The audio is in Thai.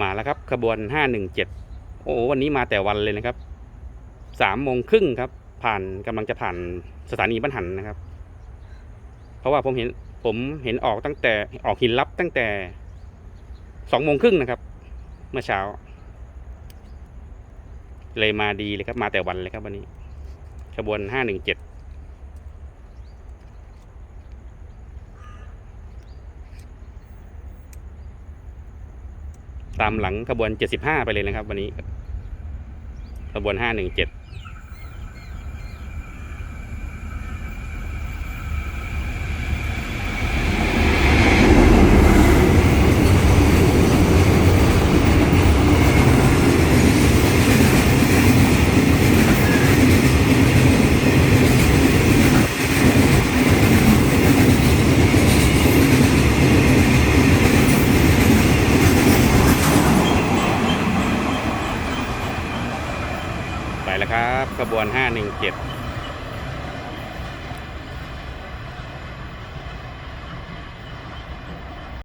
มาแล้วครับขบวนห้าหนึ่งเจ็ดโอ้วันนี้มาแต่วันเลยนะครับสามโมงครึ่งครับ ผ่านกำลังจะผ่านสถานีบ้านหันนะครับ เพราะว่าผมเห็นผมเห็นออกตั้งแต่ออกหินลับตั้งแต่สองโมงครึ่งนะครับ เมื่อเช้า เลยมาดีเลยครับ มาแต่วันเลยครับวันนี้ขบวนห้าหนึ่งเจ็ด ตามหลังขบวน 75 ไปเลยนะครับ วันนี้ขบวน 517 ไปแล้วครับขบวน 517